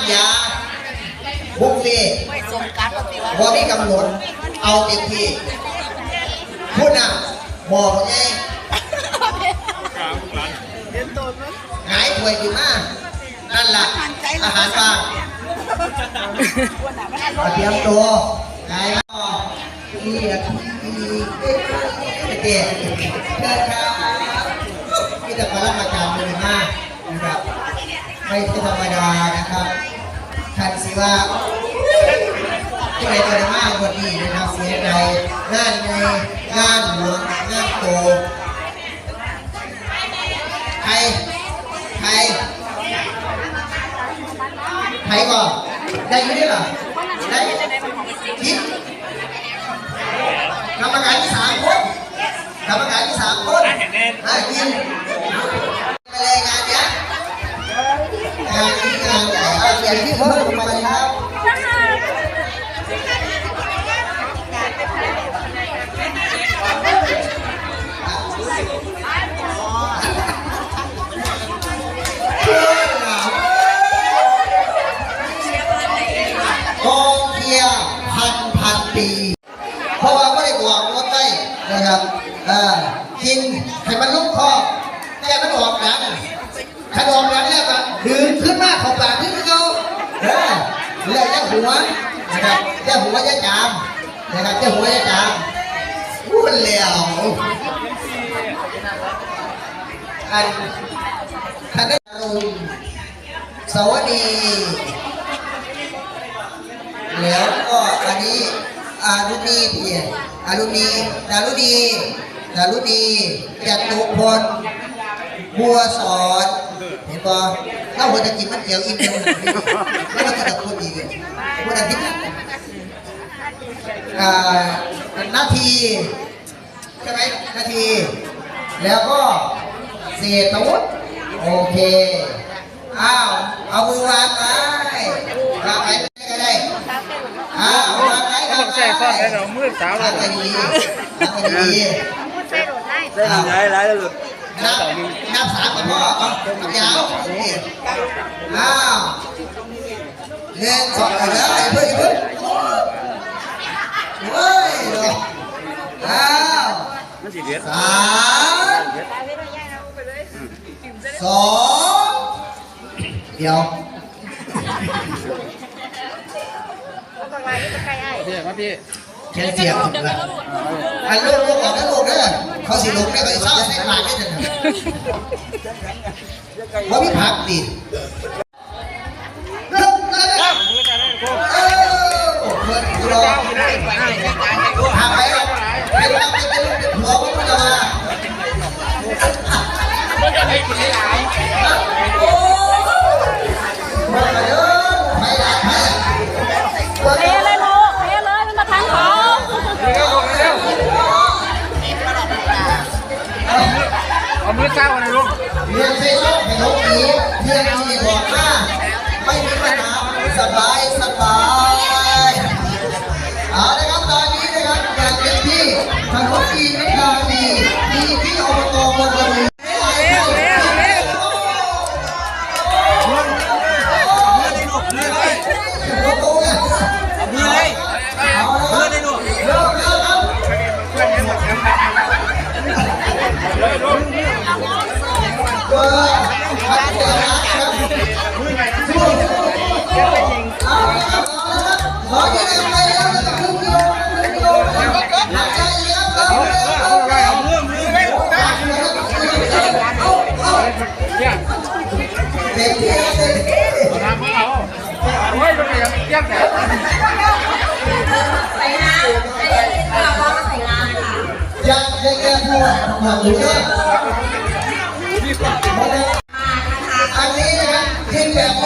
ำยาบุฟเฟ่ต์สงการปฏิวัติพอที่กำหนดเอาเต็มที่พูดนะบอกไงหงายป่วยขึ้นมานั่นแหละอาหารว่างเอาเตรียมตัวหงายก็อีกอีกเด็กเดินครับที่จะมารับประจำเลยมากนะครับ ไม่ธรรมดานะครับคันสิว่าที่ไหนจะมากกว่านี้นะครับเสียใจงานในงานหลวงงานโตใครใครใครก่อนได้ไหมเนี่ยเหรอได้คิดกรรมการที่สามคนกรรมการที่สามคนอะกินไปเลยงานเนี้ย งานนี้งานแต่เอาเสียงที่เพิ่มมาเลยครับ หัวจะจามนะครับเจะหัวจะจามพูดแล้วอันคณะรุณสวัสดีแล้วก็อันนี้อารุณีเพียอารุณีดารุณีดารุณีจตุพลบัวสอนเห็นปะเล่าหัวตะกี้มันเกี่ยวอินเดียวแล้วมันจะตะพูดอีกพูดอะไรที่อ่า นาทีใช่ไหมนาที แล้วก็เศษตะวุฒโอเคอ้าวเอามือวางไปวางไปก็ได้อ้าววางไปวางไปใส่ข้อให้เรามืดสาววางไปดีวางไปดีใส่หนังย้ายร้ายแล้วหลุดนับนับสามกับพ่อเอายาวอ้าวเล่นสองกันแล้วไอ้เพื่อ นไอ้เนเฮ้ยอ้าวมันสีเด็ดสามสองเดี๋ยวพี่มาพี่แค่เสียงผมละอันลูกลูกออกแล้วลูกเด้อเขาสิลงได้ก็สิเศร้าเส้นหมากได้จังเพราะมีผักดิเริ่มเลยเออเปิดรอ Obrigada. Yeah. เนี่ยเด็กที่เด็กที่ทำเอาโอ้ยมันยังยังแต่อยากให้แกพูดมาดูเรื่องอันนี้นะครับกินแบบไม่ว่ากิ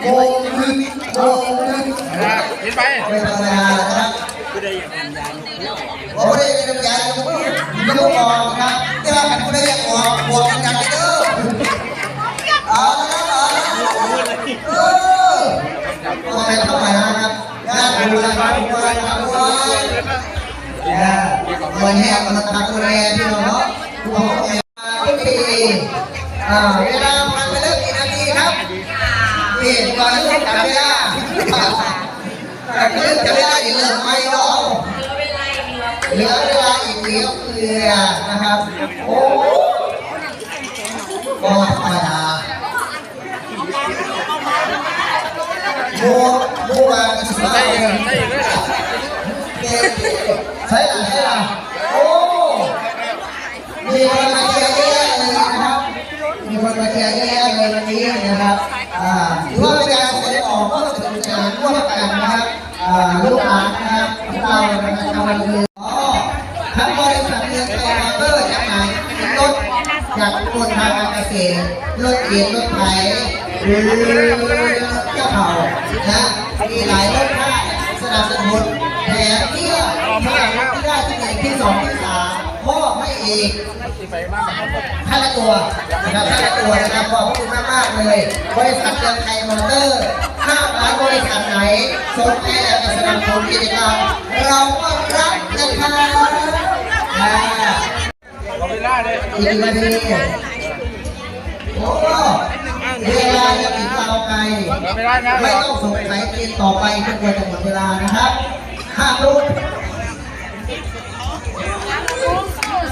โมงลึกโมงลึกโมงลึกเห็นไปไม่ธรรมดานะครับผมไม่ได้เป็นยายไม่ต้องมองนะครับที่ว่ามันไม่ได้มองบวกกันเด้อเอาละครับเอาละเออก็ไม่ธรรมดาครับงานบุญงานบุญงานบุญเงินแห้งมันทำแรงที่เราเนาะทุกคนทุกปีอ่าเวลา นี่ก่อนเริ่มจับเวลาแต่เรื่องจะไม่ได้อีกเรื่องไม่หรอกเหลือเวลาอีกเหลือเกลือนะครับ โอ้ก็ธรรมดาโมโมมาสุดท้ายยังใช่ยังเลยใช่หรือใช่ล่ะโอ้มีคนมาเชียร์เยอะเลยนะครับ มีคนมาเชียร์เยอะเลยวันนี้นะครับ อ่า รร่วมกันนะครับลูกหลานนะครับของเรานะครับทำวันนี้อ๋อทั้งบริษัทเรือนไทยมอเตอร์จำหน่ายรถจากคนทางการเกษตรรถเกียร์รถไถหรือเจ้าเผ่านะมีหลายรถค่าสนับสนุนแถมเที่ยวที่ได้ที่หนึ่งที่สองที่สามมอบให้อีกท่าละตัวนะครับท่าละตัวนะครับขอบคุณมากมากๆเลย บริษัทเรือนไทยมอเตอร์ สนใจอยากจะสนับสนุนกิจกรรมเราก็รับนะครับอ่าเราเวลาเลยอีกกี่นาทีโอ้เวลาจะอีกยาวไกลเราเวลานะไม่ต้องสงสัยกินต่อไปจนกว่าจะหมดเวลานะครับห้ามลุก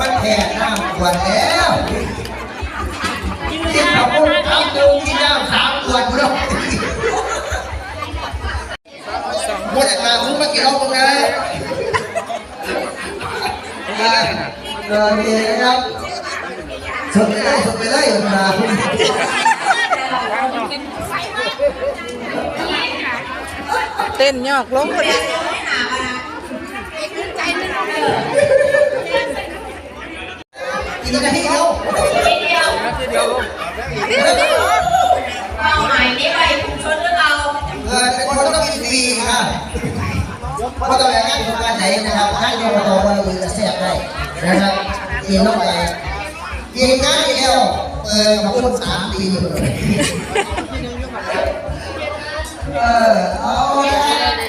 มันแขกน้ำขวดแล้วกินข้าวปุ้งทำดูกินน้ำสามขวดแล้ว หมดจากมาคุ้มมากี่รอบมึงนะอ่าเออดีนะครับสุดไปเลย กลงพอดีกินกันที่เดียวทีเดียวลงเป้าหมายนี้ไปชุมชนหรือเราเออเป็นคนต้องกินฟรีค่ะตอนแรกงานโครงการไหนนะครับท่านยกตัวบริวารจะแทรกได้นะครับกินลงไปกินง่านเดียวเออมาพูดสามปีเออเอาละ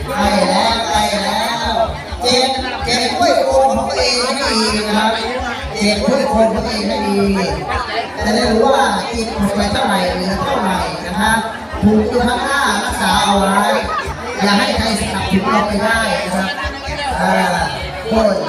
ใกล้แล้วใกล้แล้วเจ็บเจ็บถ้วยโฟมของตัวเองให้ดีนะครับเจ็บถ้วยโฟมของตัวเองให้ดีจะได้รู้ว่ากินไปเท่าไหร่หลือเท่าไหร่นะครับถูกอยู่ข้างหน้ารักษาเอาไว้ อย่าให้ใครสนับสนุนเราไปได้นะครับอ่าคนน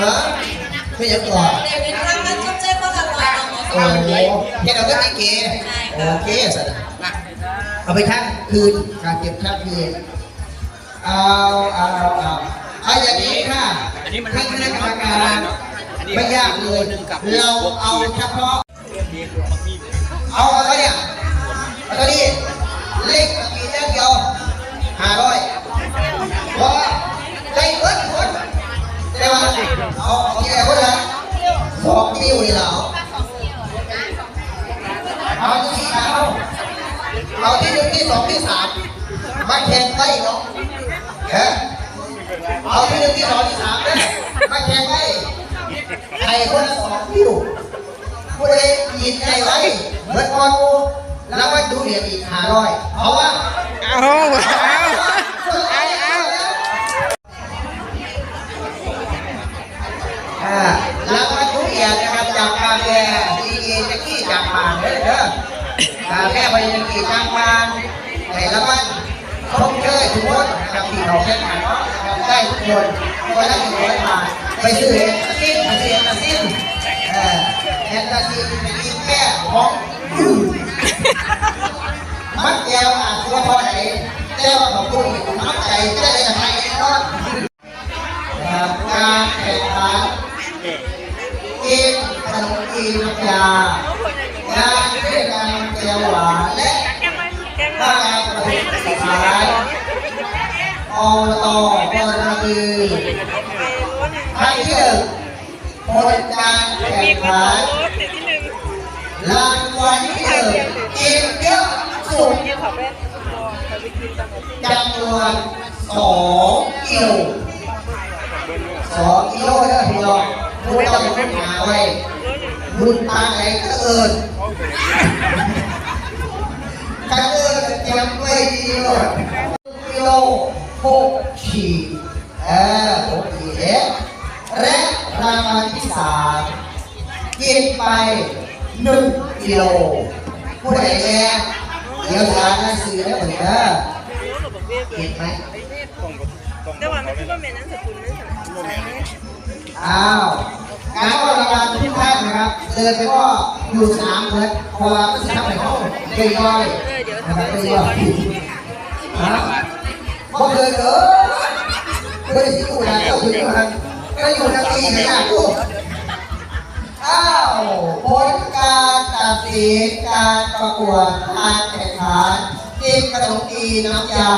ฮะไม่ยังก่อนเดี๋ยวเงินรางวัลชมเชยคนละร้อยต่อขอสโอ้มัครโหเลยแค่เราก็ตีเกโอเคสัตว์เอาไปทักคืนการเก็บทักคืนเอาเอาเอาเอาอย่างนี้ค่ะท่านคณะกรรมการไม่ยากเลยเราเอาเฉพาะเอาอะไรเนี่ยเอาตัวนี้เลขกี่เลขเดียวห้าร้อย ได้ป่ะเอาเอากี่คนละสองนิ้วนี่เหรอเอาที่สี่เอาเอาที่หนึ่งที่สองที่สามมาแข่งไปเนาะเออเอาที่หนึ่งที่สองที่สามเนี่ยมาแข่งไปใครคนละสองนิ้วผู้ใดยินใจไว้เหมือนก่อนกูแล้วก็ดูเหรียญอีกห้าร้อยเพราว่าเอาเอาเอาเอา แล้วก็ทุเรียนนะครับจากกาแฟดีเอจะกี้จากปานเด้อเด้อกาแฟไปยังกี่จากปานไหนละบ้านชมเชยทุกคนนะครับที่เขาแข่งขันเนาะนะครับได้ทุกคนคนละหนึ่งร้อยบาทไปซื้อเองซิมเสียงซิมเออแอนตาซินเป็นกินแก้ของมัดแก้วอาจจะว่าพอไหนแต่ว่าของคุณมัดใจได้เนาะนะครับการแข่งขันกินขนมจีนน้ำยาเทศกาลเจียวหวานและถ้าะเพณีสุดท้ายอบตบรบืองที่หนึ่งผลการแข่งขัน รางวัลที่หนึ่งกินเยอะสุดจำนวนสองกิโลสองกิโลเด้อ พี่น้องคุณต้องค้นหาไว้บุญปางไหนก็เอิญกันเอิญเตรียมไว้ดีเลยกิโลหกขีดเออหกขีดเอ๊ะและรางวัลที่สามกินไปหนึ่งกิโลผู้ใดแน่เดี๋ยวทานหนังสือแล้วเหมือนเด้อเห็นไหมแต่ว่ามันคือว่าแม่นั้นสกุลนั่นสิ อ้าวการก็รางวัลทุกท่านนะครับ เดินไปก็อยู่สนามเลยพราะว่าก็จะทำให้เขาเป็นย่อยนะครับเป็นย่อยฮะพอเดินเออไม่ได้ที่นะก็อยู่นะก็อยู่นาทีขนาดกูอ้าวผลการตัดสินการประกวดการแข่งขัน กินขนมจีนน้ำยา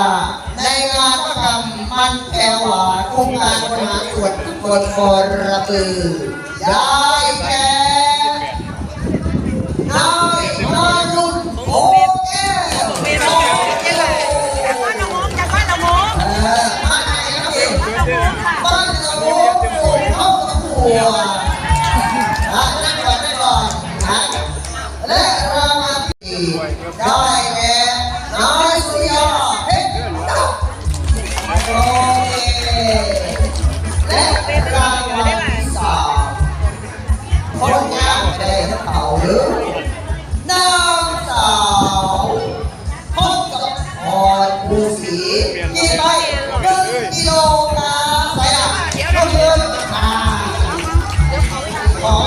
ในงานประกรรมมันแก้วหวานโครงการบริหารส่วนตำบลบระบือได้แก่ กินไปหนึ่งกิโลกรัมไปอะก็เชิญค่ะ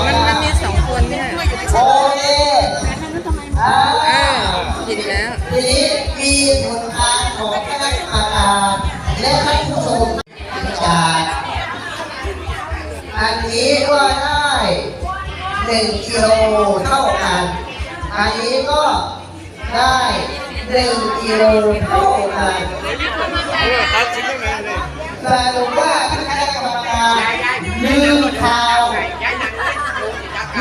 มันมันมีสองคนเนี่ยโอเคอ่าเออผิดแล้วทีนี้มีผลงานของคณะกรรมการและท่านผู้ชมจากอันนี้ก็ได้หนึ่งกิโลเท่ากัน อันนี้ก็ได้หนึ่งกิโลเท่ากัน สรุปว่าคณะกรรมการลืมข่าว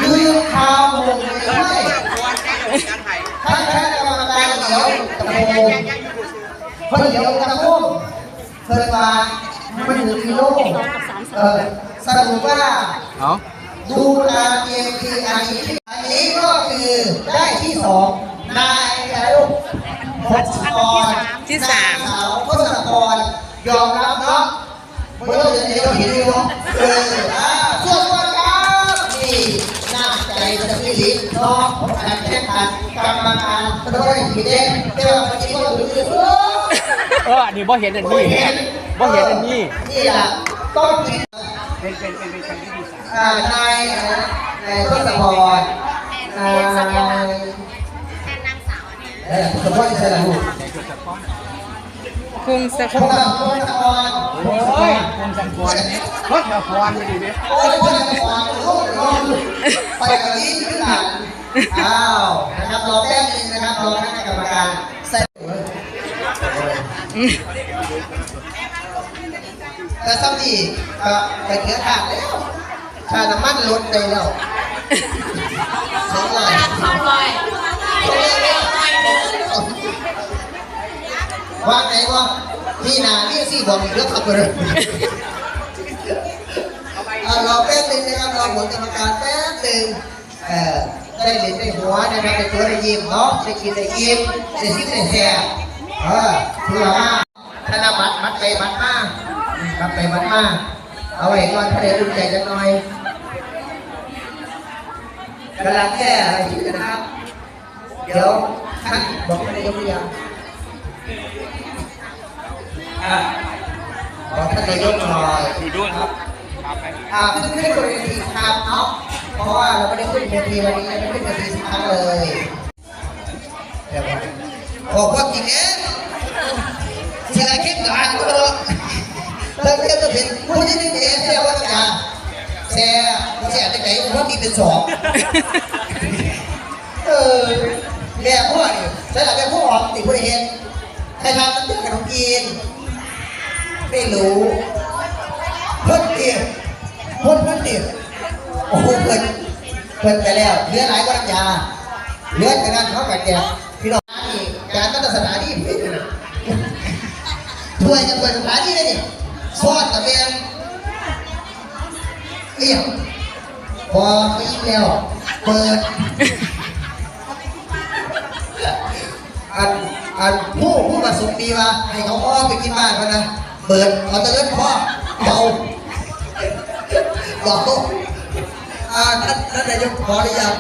ลืมข่าวหมดเลยท่านคณะกรรมการเดี๋ยวตะโกนเพิ่นเดี๋ยวตะโกนเพิ่นว่ามันหนึ่งกิโลเออสรุปว่าดูตามเกมคืออันนี้อันนี้ก็คือได้ที่สองนายอะลูกพศกรที่สามสาวพศกรยอมรับ ไม่ต้องเดี๋ยวเห็นดูเนาะเอออ่าส่วนวันครับนี่น่าใจจะพิลิตเนาะการแข่งขันกรรมการต้องได้ผิดเองแต่ว่าวันนี้ก็ถือว่าเอออันนี้บ่เห็นอันนี้บ่เห็นอันนี้นี่แหละต้องกินเป็นเป็นเป็นเป็นครั้งที่ดีสามอ่านายอะไรนะนายทศพรนายเออทศพรใช่ไหมลูก พุงสะทโพกศพรทศพรโอ้ยคงสังกรรถแถวพรไปดิเนี่ยโอ้ยทศพรโอ้ยรอดูไปกับนี้ขึ้นหลังอ้าวนะครับรอแป๊บนึงนะครับรอคณะกรรมการเสร็จแต่ซ้ำนี่ก็ไปเนื้อขาดแล้วค่าน้ำมันลดไปแล้วสองร้อยสองร้อย วางไหนวะพี่นาเรียกสี่บอกอีกแล้วขับไปเลยเอารอแป๊บนึงนะครับรอผลกรรมการแป๊บนึงเออได้เห็นได้หัวนะครับได้ตัวได้ยิ้มเนาะได้กินได้ยิ้มได้ซิ้ได้แซ่บเออถือว่าธนบัตรมัดไปมัดมามัดไปมัดมาเอาไว้ก่อนถ้าได้อุ่นใจจังหน่อยกำลังแก้อะไรอยู่นะครับ เดี๋ยวท่านบอกท่านนายกหรือยัง อะบอกท่านนายกหน่อยอยู่ด้วยครับอ่าขึ้นขึ้นบนเวทีครับเนาะเพราะว่าเราไม่ได้ขึ้นเวทีวันนี้ไม่ได้ขึ้นเวทีสักครั้งเลยเดี๋ยวบอกว่าจริงเอ๊ะสิ่งอะไรคิดกับอันก็รู้เราเรียกว่าเป็นผู้ที่ไม่เอ๊ะแซ่วัฒนาแซ่แซ่ที่ไหนเพราะมีเป็นสองเออแม่พ่อเนี่ยใช่หลักแม่พ่อออกติดบริเห็น ใครทำนเป็นขนมจีน ไม่รู้พ่นเตียพ่นพ่นเตียโอ้โหเพิ่นเพิ่นไปแล้วเหลือหลายกว่าน้ำยาเหลือแต่นั้นเขากับแกพี่น้องนี่การมาตรฐานนี่ผิดนะถ้วยจะเปิดสถานที่ได้นี่ซอสกับแมงเอี่ยมพอไม่ยิ้มแล้ว เปิดอัน อันผู้ผู้ประสงค์ดีมาให้เขาอ้อมไปกินบ้านเขานะเปิดเขาจะเล่นพ่อเบาเบาอ่าท่านท่านนายกขอหรือยัง